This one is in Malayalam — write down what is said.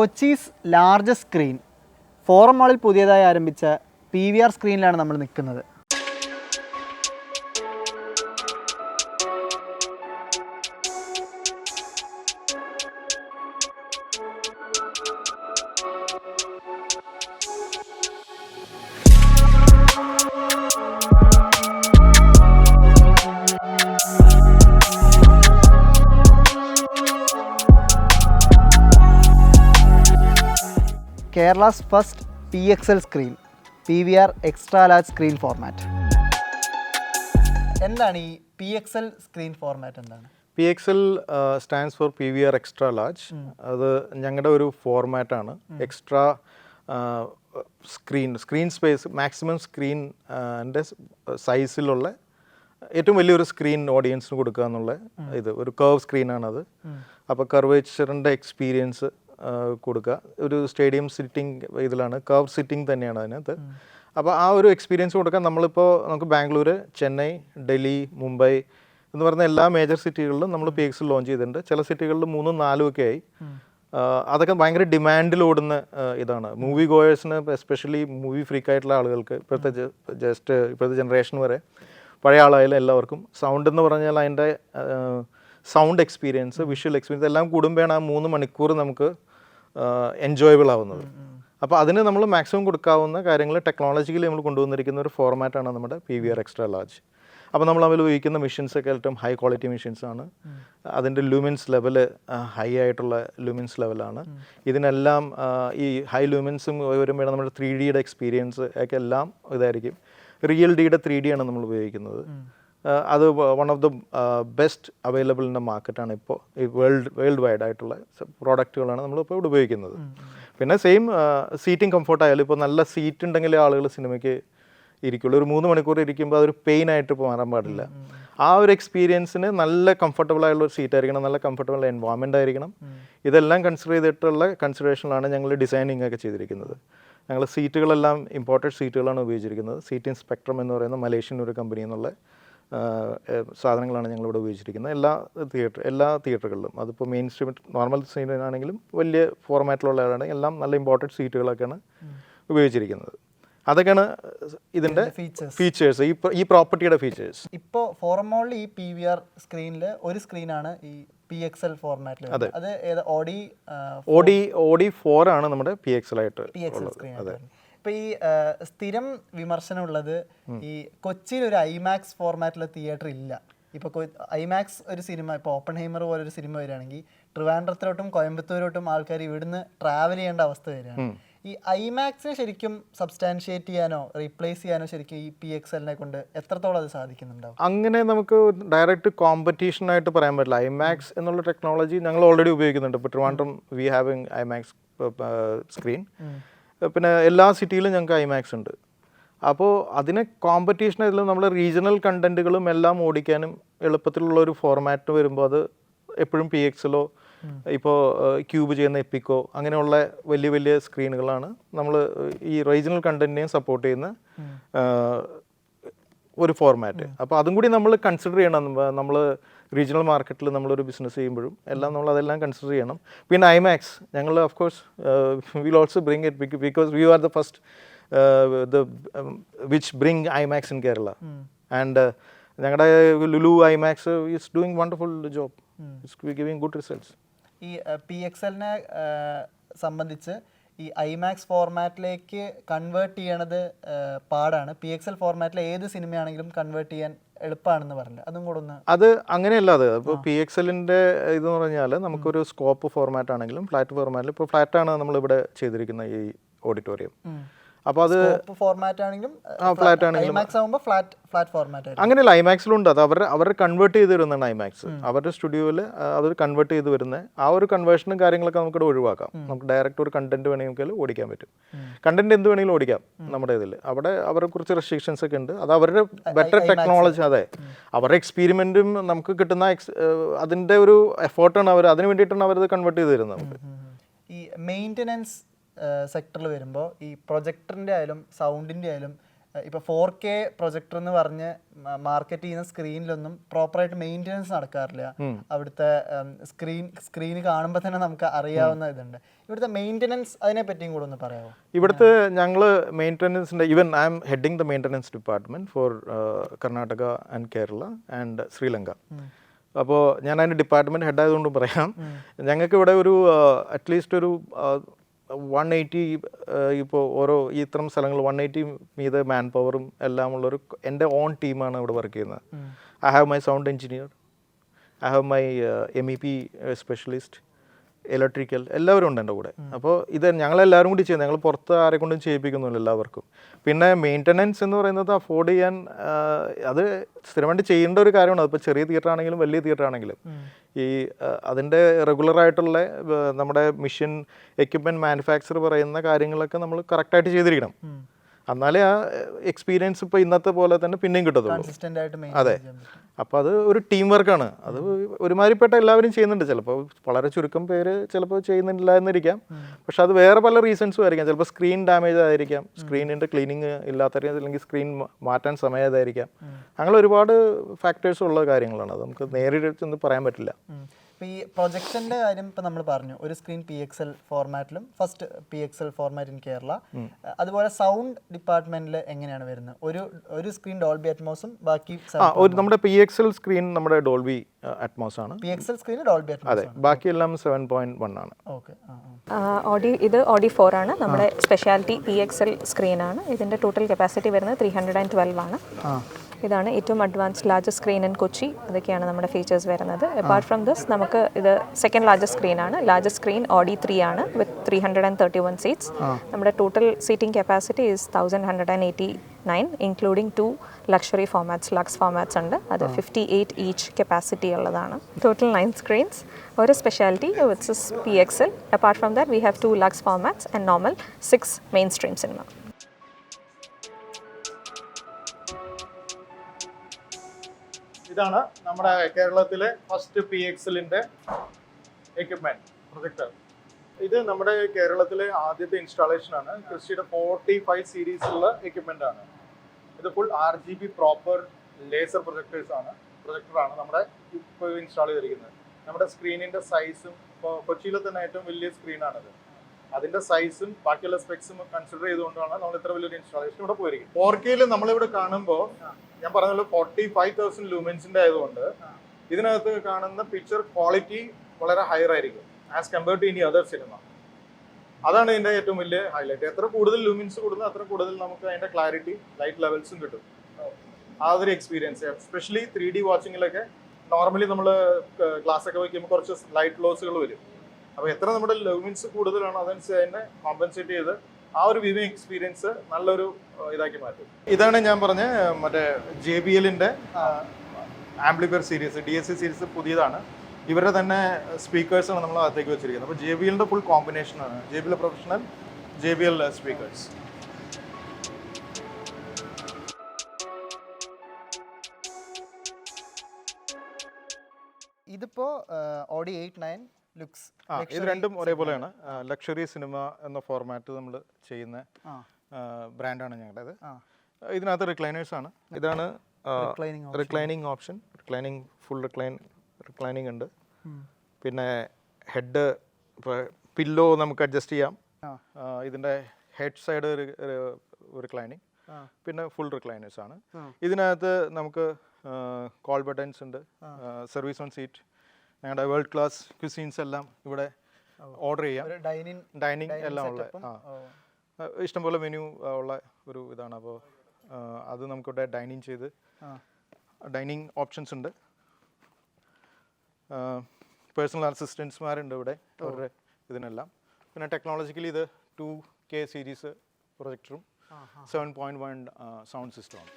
കൊച്ചീസ് ലാർജസ്റ്റ് സ്ക്രീൻ ഫോറം മാളിൽ പുതിയതായി ആരംഭിച്ച പി വി ആർ സ്ക്രീനിലാണ് നമ്മൾ നിൽക്കുന്നത്. Kerala's first P X L screen P V R extra large screen format എന്താണ് ഈ P X L screen format എന്താണ്? P X L stands for P V R extra large അത് ഞങ്ങളുടെ ഒരു ഫോർമാറ്റാണ് extra screen screen space maximum screen എന്റെ സൈസിലുള്ള ഏറ്റവും വലിയൊരു സ്ക്രീൻ ഓഡിയൻസിന് കൊടുക്കുക എന്നുള്ള ഇത്. ഒരു കർവ് സ്ക്രീനാണത് അപ്പോൾ കർവേച്ചറിന്റെ എക്സ്പീരിയൻസ് കൊടുക്കുക. ഒരു സ്റ്റേഡിയം സിറ്റിംഗ് ഇതിലാണ്. കർവ് സിറ്റിംഗ് തന്നെയാണ് അതിനകത്ത്. അപ്പോൾ ആ ഒരു എക്സ്പീരിയൻസ് കൊടുക്കാൻ നമ്മളിപ്പോൾ നമുക്ക് ബാംഗ്ലൂർ ചെന്നൈ ഡൽഹി മുംബൈ എന്ന് പറഞ്ഞ എല്ലാ മേജർ സിറ്റികളിലും നമ്മൾ പി എക്സ് ലോഞ്ച് ചെയ്തിട്ടുണ്ട്. ചില സിറ്റികളിൽ മൂന്നും നാലും ഒക്കെ ആയി. അതൊക്കെ ഭയങ്കര ഡിമാൻഡിൽ ഓടുന്ന ഇതാണ്. മൂവി ഗോയേഴ്സിന് എസ്പെഷ്യലി മൂവി ഫ്രീക്ക് ആയിട്ടുള്ള ആളുകൾക്ക് ഇപ്പോഴത്തെ ജസ്റ്റ് ഇപ്പോഴത്തെ ജനറേഷൻ വരെ പഴയ ആളായാലും എല്ലാവർക്കും സൗണ്ട് എന്ന് പറഞ്ഞാൽ അതിന്റെ സൗണ്ട് എക്സ്പീരിയൻസ് വിഷ്വൽ എക്സ്പീരിയൻസ് എല്ലാം കൂടുമ്പോഴാണ് ആ മൂന്ന് മണിക്കൂർ നമുക്ക് എൻജോയബിൾ ആവുന്നത്. അപ്പോൾ അതിന് നമ്മൾ മാക്സിമം കൊടുക്കാവുന്ന കാര്യങ്ങൾ ടെക്നോളജിക്കലി നമ്മൾ കൊണ്ടുവന്നിരിക്കുന്ന ഒരു ഫോർമാറ്റാണ് നമ്മുടെ P V R extra large അപ്പോൾ നമ്മൾ അതിൽ ഉപയോഗിക്കുന്ന മെഷീൻസ് ഒക്കെ ഏറ്റവും ഹൈ ക്വാളിറ്റി മെഷീൻസ് ആണ്. അതിന്റെ ലൂമിൻസ് ലെവൽ ഹൈ ആയിട്ടുള്ള ലൂമിൻസ് ലെവലാണ് ഇതിനെല്ലാം ഈ ഹൈ ലൂമിൻസും വരുമ്പോൾ നമ്മുടെ ത്രീ ഡിയുടെ എക്സ്പീരിയൻസ് ഒക്കെ എല്ലാം ഇതായിരിക്കും. റിയൽ ഡിയുടെ ത്രീ ഡി ആണ് നമ്മൾ ഉപയോഗിക്കുന്നത്. അത് one of the best available in the മാർക്കറ്റാണ് ഇപ്പോൾ ഈ വേൾഡ് വേൾഡ് വൈഡ് ആയിട്ടുള്ള പ്രോഡക്റ്റുകളാണ് നമ്മളിപ്പോൾ ഇവിടെ ഉപയോഗിക്കുന്നത്. പിന്നെ സെയിം സീറ്റിംഗ് കംഫർട്ട് ആയാലും ഇപ്പോൾ നല്ല സീറ്റ് ഉണ്ടെങ്കിൽ ആളുകൾ സിനിമയ്ക്ക് ഇരിക്കുള്ളൂ. ഒരു മൂന്ന് മണിക്കൂർ ഇരിക്കുമ്പോൾ അതൊരു പെയിൻ ആയിട്ട് മാറാൻ പാടില്ല. ആ ഒരു എക്സ്പീരിയൻസിന് നല്ല കംഫർട്ടബിൾ ആയുള്ള ഒരു സീറ്റ് ആയിരിക്കണം നല്ല കംഫർട്ടബിൾ എൻവോൺമെന്റ് ആയിരിക്കണം. ഇതെല്ലാം കൺസിഡർ ചെയ്തിട്ടുള്ള കൺസിഡറേഷനിലാണ് ഞങ്ങൾ ഡിസൈനിങ് ഒക്കെ ചെയ്തിരിക്കുന്നത്. ഞങ്ങൾ സീറ്റുകളെല്ലാം ഇമ്പോർട്ടഡ് സീറ്റുകളാണ് ഉപയോഗിച്ചിരിക്കുന്നത്. സീറ്റിംഗ് സ്പെക്ട്രം എന്ന് പറയുന്ന മലേഷ്യൻ ഒരു കമ്പനി എന്നുള്ള സാധനങ്ങളാണ് ഞങ്ങളിവിടെ ഉപയോഗിച്ചിരിക്കുന്നത്. എല്ലാ തിയേറ്റർ എല്ലാ തിയേറ്ററുകളിലും. അതിപ്പോൾ മെയിൻ സ്ട്രീം നോർമൽ സീനാണെങ്കിലും വലിയ ഫോർമാറ്റിലുള്ള ആണെങ്കിൽ എല്ലാം നല്ല ഇമ്പോർട്ടന്റ് സീറ്റുകളൊക്കെയാണ് ഉപയോഗിച്ചിരിക്കുന്നത്. അതൊക്കെയാണ് ഇതിന്റെ ഫീച്ചേഴ്സ് ഫീച്ചേഴ്സ് ഈ ഈ പ്രോപ്പർട്ടിയുടെ ഫീച്ചേഴ്സ് ഇപ്പോൾ ഫോറം മാളിൽ ഈ പി വി ആർ സ്ക്രീനിൽ ഒരു സ്ക്രീനാണ് ഈ പി എക്സ് എൽ ഫോർമാറ്റിൽ അത്. ഏത് ഓഡി ഓഡി ഓഡി ഫോർ ആണ് നമ്മുടെ പി ആയിട്ട് എക്സ് എൽ സ്ക്രീൻ ഇപ്പൊ ഈ സ്ഥിരം വിമർശനമുള്ളത് ഈ കൊച്ചിയിൽ ഒരു ഐമാക്സ് ഫോർമാറ്റിലെ തിയേറ്റർ ഇല്ല. ഇപ്പൊ ഐമാക്സ് ഒരു സിനിമ ഇപ്പൊ ഓപ്പൺ ഹൈമർ പോലെ ഒരു സിനിമ വരികയാണെങ്കിൽ ട്രിവാൻഡ്രത്തിലോട്ടും കോയമ്പത്തൂരോട്ടും ആൾക്കാർ ഇവിടുന്ന് ട്രാവൽ ചെയ്യേണ്ട അവസ്ഥ വരികയാണ്. ഈ ഐമാക്സിനെ ശരിക്കും സബ്സ്റ്റാൻഷിയേറ്റ് ചെയ്യാനോ റീപ്ലേസ് ചെയ്യാനോ ശരിക്കും ഈ പി എക്സ് എല്ലിനെ കൊണ്ട് എത്രത്തോളം അത് സാധിക്കുന്നുണ്ടാവും? അങ്ങനെ നമുക്ക് ഡയറക്റ്റ് കോമ്പറ്റീഷൻ ആയിട്ട് പറയാൻ പറ്റില്ല. ഐമാക്സ് എന്നുള്ള ടെക്നോളജി ഞങ്ങൾ ഓൾറെഡി ഉപയോഗിക്കുന്നുണ്ട്. ഇപ്പോൾ Trivandrum we having IMAX screen പിന്നെ എല്ലാ സിറ്റിയിലും ഞങ്ങൾക്ക് ഐമാക്സ് ഉണ്ട്. അപ്പോൾ അതിനെ കോമ്പറ്റീഷൻ ഇതിൽ നമ്മൾ റീജിയണൽ കണ്ടന്റുകളും എല്ലാം ഓടിക്കാനും എളുപ്പത്തിലുള്ള ഒരു ഫോർമാറ്റ് വരുമ്പോൾ അത് എപ്പോഴും പി എക്സിലോ ഇപ്പോൾ ക്യൂബ് ചെയ്യുന്ന എപ്പിക്കോ അങ്ങനെയുള്ള വലിയ വലിയ സ്ക്രീനുകളാണ് നമ്മൾ ഈ റീജിയണൽ കണ്ടന്റിനെയും സപ്പോർട്ട് ചെയ്യുന്ന ഒരു ഫോർമാറ്റ് അപ്പോൾ അതും കൂടി നമ്മൾ കൺസിഡർ ചെയ്യണം. നമ്മൾ റീജിയണൽ മാർക്കറ്റിൽ നമ്മളൊരു ബിസിനസ് ചെയ്യുമ്പോഴും എല്ലാം നമ്മൾ അതെല്ലാം കൺസിഡർ ചെയ്യണം. പിന്നെ ഐമാക്സ് ഞങ്ങൾ of course will also bring it because we are the first the which bring IMAX in Kerala and ഞങ്ങളുടെ Lulu IMAX is doing wonderful job it's giving good results ഈ പി എക്സ് എല്ലിനെ സംബന്ധിച്ച് ഈ ഐമാക്സ് ഫോർമാറ്റിലേക്ക് കൺവേർട്ട് ചെയ്യണത് പാടാണ്. പി എക്സ് എൽ ഫോർമാറ്റിലെ ഏത് സിനിമയാണെങ്കിലും കൺവേർട്ട് ചെയ്യാൻ എളുപ്പമാണെന്ന് പറഞ്ഞില്ല? അതും കൂടെ ഒന്ന് അത് അങ്ങനെയല്ല അത് ഇപ്പോൾ പി എക്സ് എല്ലിന്റെ ഇതെന്ന് പറഞ്ഞാൽ നമുക്കൊരു സ്കോപ്പ് ഫോർമാറ്റ് ആണെങ്കിലും ഫ്ലാറ്റ് ഫോർമാറ്റിൽ ഇപ്പോൾ ഫ്ലാറ്റാണ് നമ്മളിവിടെ ചെയ്തിരിക്കുന്ന ഈ ഓഡിറ്റോറിയം അപ്പോൾ അത് ഫോർമാറ്റ് ആണെങ്കിലും ഫ്ലാറ്റ് ആണെങ്കിലും ഐമാക്സ് ആകുമ്പോൾ ഫ്ലാറ്റ് ഫ്ലാറ്റ് ഫോർമാറ്റ് അങ്ങനെയല്ല ഐമാക്സിലുണ്ട് അത് അവർ അവർ കൺവേർട്ട് ചെയ്ത് വരുന്നതാണ് ഐമാക്സ്. അവരുടെ സ്റ്റുഡിയോയിൽ അവർ കൺവേർട്ട് ചെയ്ത് വരുന്ന ആ ഒരു കൺവേർഷനും കാര്യങ്ങളൊക്കെ നമുക്കിവിടെ ഒഴിവാക്കാം. നമുക്ക് ഡയറക്റ്റ് ഒരു കണ്ടന്റ് വേണമെങ്കിൽ ഓടിക്കാൻ പറ്റും. കണ്ടന്റ് എന്ത് വേണമെങ്കിലും ഓടിക്കാം നമ്മുടെ ഇതിൽ അവിടെ അവരെ കുറച്ച് റെസ്ട്രിക്ഷൻസ് ഒക്കെ ഉണ്ട്. അത് അവരുടെ ബെറ്റർ ടെക്നോളജി അതെ. അവരുടെ എക്സ്പീരിമെന്റും നമുക്ക് കിട്ടുന്ന എക്സ് ഏഹ് അതിന്റെ ഒരു എഫേർട്ടാണ് അവർ അതിന് വേണ്ടിയിട്ടാണ് അവരത് കൺവേർട്ട് ചെയ്ത് തരുന്നത് നമുക്ക്. ഈ മെയിന്റനൻസ് സെക്ടറിൽ വരുമ്പോൾ ഈ പ്രൊജക്ടറിന്റെ ആയാലും സൗണ്ടിന്റെ ആയാലും ഇപ്പോൾ ഫോർ കെ പ്രൊജക്ടർ എന്ന് പറഞ്ഞ് മാർക്കറ്റ് ചെയ്യുന്ന സ്ക്രീനിലൊന്നും പ്രോപ്പറായിട്ട് മെയിന്റനൻസ് നടക്കാറില്ല. അവിടുത്തെ സ്ക്രീൻ സ്ക്രീൻ കാണുമ്പോൾ തന്നെ നമുക്ക് അറിയാവുന്ന ഇതുണ്ട്. ഇവിടുത്തെ മെയിന്റനൻസ് അതിനെ പറ്റിയും കൂടെ ഒന്ന് പറയാമോ ഇവിടുത്തെ ഞങ്ങൾ മെയിന്റനൻസിന്റെ even I'm heading the maintenance department for Karnataka and Kerala and Sri അപ്പോൾ ഞാൻ അതിന്റെ ഡിപ്പാർട്ട്മെന്റ് ഹെഡ് ആയതുകൊണ്ട് പറയാം. ഞങ്ങൾക്ക് ഇവിടെ ഒരു അറ്റ്ലീസ്റ്റ് ഒരു വൺ എയ്റ്റി ഇപ്പോൾ ഓരോ ഇത്തരം സ്ഥലങ്ങൾ വൺ എയ്റ്റി മീതെ മാൻ പവറും എല്ലാം ഉള്ളൊരു എന്റെ ഓൺ ടീമാണ് ഇവിടെ വർക്ക് ചെയ്യുന്നത്. I have my sound engineer I have my M E P specialist electrical എല്ലാവരും ഉണ്ട് എന്റെ കൂടെ. അപ്പോൾ ഇത് ഞങ്ങളെല്ലാവരും കൂടി ചെയ്യുന്നത് ഞങ്ങൾ പുറത്ത് ആരെ കൊണ്ടും ചെയ്യിപ്പിക്കുന്നില്ല എല്ലാവർക്കും. പിന്നെ മെയിന്റനൻസ് എന്ന് പറയുന്നത് അഫോർഡ് ചെയ്യാൻ അത് സ്ഥിരമായിട്ട് ചെയ്യേണ്ട ഒരു കാര്യമാണ്. അതിപ്പോൾ ചെറിയ തിയേറ്റർ ആണെങ്കിലും വലിയ തിയേറ്റർ ആണെങ്കിലും. ഈ അതിന്റെ റെഗുലറായിട്ടുള്ള നമ്മുടെ മിഷൻ എക്യുപ്മെന്റ് മാനുഫാക്ചർ പറയുന്ന കാര്യങ്ങളൊക്കെ നമ്മൾ കറക്റ്റായിട്ട് ചെയ്തിരിക്കണം. എന്നാലേ ആ എക്സ്പീരിയൻസ് ഇപ്പോൾ ഇന്നത്തെ പോലെ തന്നെ പിന്നെയും കിട്ടത്തുള്ളൂ. അതെ. അപ്പോൾ അത് ഒരു ടീം വർക്കാണ് അത് ഒരുമാതിരിപ്പെട്ട എല്ലാവരും ചെയ്യുന്നുണ്ട്. ചിലപ്പോൾ വളരെ ചുരുക്കം പേര് ചിലപ്പോൾ ചെയ്യുന്നില്ല എന്നിരിക്കാം. പക്ഷെ അത് വേറെ പല റീസൺസും ആയിരിക്കാം. ചിലപ്പോൾ സ്ക്രീൻ ഡാമേജ് ആയിരിക്കാം. സ്ക്രീനിന്റെ ക്ലീനിങ് ഇല്ലാത്ത അല്ലെങ്കിൽ സ്ക്രീൻ മാറ്റാൻ സമയമായതായിരിക്കാം അങ്ങനെ ഒരുപാട് ഫാക്ടേഴ്സ് ഉള്ള കാര്യങ്ങളാണ്. അത് നമുക്ക് നേരിട്ട് പറയാൻ പറ്റില്ല. ഈ പ്രൊജക്ഷന്റെ കാര്യം ഇപ്പൊ നമ്മൾ പറഞ്ഞു. ഒരു screen P X L ഫോർമാറ്റിലും first P X L format in Kerala അതുപോലെ സൗണ്ട് ഡിപ്പാർട്ട്മെന്റിൽ എങ്ങനെയാണ് വരുന്നത്? ഒരു ഒരു സ്ക്രീൻ ഡോൾബി അറ്റ്മോസും ബാക്കി ആ ഒരു നമ്മുടെ പി എക്സ് എൽ സ്ക്രീൻ നമ്മുടെ ഡോൾബി അറ്റ്മോസ് ആണ്. P X L screen Dolby അതെ അറ്റ്മോസ് ബാക്കിയെല്ലാം സെവൻ പോയിന്റ് വൺ ആണ്. ഓക്കെ. ഓഡി ഇത് ഓഡി ഫോർ ആണ്. നമ്മുടെ speciality P X L screen ആണ്. ഇതിന്റെ ടോട്ടൽ കപ്പാസിറ്റി വരുന്നത് ത്രീ ഹൺഡ്രഡ് ആൻഡ് ട്വൽവ് ആണ്. ഇതാണ് ഏറ്റവും advanced largest screen in Kochi അതൊക്കെയാണ് നമ്മുടെ ഫീച്ചേഴ്സ് വരുന്നത്. അപ്പാർട്ട് ഫ്രം ദിസ് നമുക്ക് ഇത് സെക്കൻഡ് ലാർജസ്റ്റ് സ്ക്രീൻ ആണ്. ലാർജസ്റ്റ് സ്ക്രീൻ ഓഡി ത്രീ ആണ് with three hundred and thirty one seats നമ്മുടെ total seating capacity is thousand hundred and eighty nine including two luxury formats lux formats ഉണ്ട്. അത് ഫിഫ്റ്റി എയ്റ്റ് ഈച്ച് കപ്പാസിറ്റി ഉള്ളതാണ്. ടോട്ടൽ നയൻ സ്ക്രീൻസ് ഒരു speciality with P X L apart from that we have two lux formats and normal six mainstream cinema ഇതാണ് നമ്മുടെ കേരളത്തിലെ ഫസ്റ്റ് പി എക്സലിന്റെ എക്യുപ്മെന്റ് പ്രൊജക്ടർ ഇത് നമ്മുടെ കേരളത്തിലെ ആദ്യത്തെ ഇൻസ്റ്റാളേഷൻ ആണ്. ക്രിസ്റ്റിയുടെ ഫോർട്ടി ഫൈവ് സീരീസിലുള്ള എക്യുപ്മെന്റ് ആണ്. ഇത് full R G B proper laser projectors ആണ്. പ്രൊജക്ടറാണ് നമ്മുടെ ഇപ്പോൾ ഇൻസ്റ്റാൾ ചെയ്തിരിക്കുന്നത്. നമ്മുടെ സ്ക്രീനിന്റെ സൈസും ഇപ്പോൾ കൊച്ചിയിലെ തന്നെ ഏറ്റവും വലിയ സ്ക്രീനാണിത് അതിന്റെ സൈസും ബാക്കിയുള്ള സ്പെക്സും കൺസിഡർ ചെയ്തുകൊണ്ടാണ് നമ്മൾ ഇത്ര വലിയൊരു ഇൻസ്റ്റാളേഷൻ ഇവിടെ പോയിരിക്കുന്നത്. ഫോർ കെയിൽ നമ്മളിവിടെ കാണുമ്പോൾ ഞാൻ പറഞ്ഞല്ലോ ഫോർട്ടി ഫൈവ് തൗസൻഡ് ലൂമെൻസിന്റെ ആയതുകൊണ്ട് ഇതിനകത്ത് കാണുന്ന പിക്ചർ ക്വാളിറ്റി വളരെ ഹയർ ആയിരിക്കും ആസ് കമ്പയർ ടു ഇനി അതർ സിനിമ അതാണ് ഇതിന്റെ ഏറ്റവും വലിയ ഹൈലൈറ്റ് എത്ര കൂടുതൽ ലൂമിൻസ് കൂടുന്നു അത്ര കൂടുതൽ നമുക്ക് അതിന്റെ ക്ലാരിറ്റി ലൈറ്റ് ലെവൽസും കിട്ടും. ആ ഒരു എക്സ്പീരിയൻസ് എസ്പെഷ്യലി ത്രീ ഡി വാച്ചിങ്ങിലൊക്കെ നോർമലി നമ്മൾ ഗ്ലാസ് ഒക്കെ വയ്ക്കുമ്പോൾ കുറച്ച് ലൈറ്റ് ലോസുകൾ വരും. അപ്പോൾ എത്ര നമ്മുടെ ലൂമിൻസ് കൂടുതലാണോ അതനുസരിച്ച് അതിനെ കോമ്പൻസേറ്റ് ചെയ്ത് ആ ഒരു വിവിങ് എക്സ്പീരിയൻസ് നല്ലൊരു ഇതാക്കി മാറ്റും. ഇതാണ് ഞാൻ പറഞ്ഞ മറ്റേ ജെ ബി എല്ലിന്റെ amplifier series D S C series പുതിയതാണ്. ഇവരുടെ തന്നെ സ്പീക്കേഴ്സാണ് നമ്മൾ അകത്തേക്ക് വെച്ചിരിക്കുന്നത്. അപ്പോൾ ജെ ബി എല്ലിന്റെ ഫുൾ കോമ്പിനേഷനാണ് J B L professional J B L speakers ഇതിപ്പോ ഓഡി എയ്റ്റ് നയൻ ലുക്സ് ആ ഇത് രണ്ടും ഒരേപോലെയാണ്. ലക്ഷറി സിനിമ എന്ന ഫോർമാറ്റ് നമ്മൾ ചെയ്യുന്ന ബ്രാൻഡാണ് ഞങ്ങളുടേത്. ഇതിനകത്ത് റിക്ലൈനേഴ്സ് ആണ്. ഇതാണ് reclining option reclining full recline reclining ഉണ്ട്. പിന്നെ ഹെഡ് പില്ലോ നമുക്ക് അഡ്ജസ്റ്റ് ചെയ്യാം. ഇതിന്റെ ഹെഡ് സൈഡ് റിക്ലൈനിങ്. പിന്നെ ഫുൾ റിക്ലൈനേഴ്സ് ആണ്. ഇതിനകത്ത് നമുക്ക് കോൾ ബട്ടൺസ് ഉണ്ട്. സർവീസ് ഓൺ സീറ്റ് ഞങ്ങളുടെ വേൾഡ് ക്ലാസ് ക്യുസീൻസ് എല്ലാം ഇവിടെ ഓർഡർ ചെയ്യാം. ഡൈനിങ് ഡൈനിങ് എല്ലാം ഉള്ള ആ, ഇഷ്ടംപോലെ മെനു ഉള്ള ഒരു ഇതാണ്. അപ്പോൾ അത് നമുക്കിവിടെ ഡൈനിങ് ചെയ്ത് ഡൈനിങ് ഓപ്ഷൻസ് ഉണ്ട്. പേഴ്സണൽ അസിസ്റ്റൻസ്മാരുണ്ട് ഇവിടെ അവരുടെ ഇതിനെല്ലാം. പിന്നെ ടെക്നോളജിക്കലി ഇത് ടു കെ സീരീസ് പ്രൊജക്ടറും സെവൻ പോയിന്റ് വൺ സൗണ്ട് സിസ്റ്റമാണ്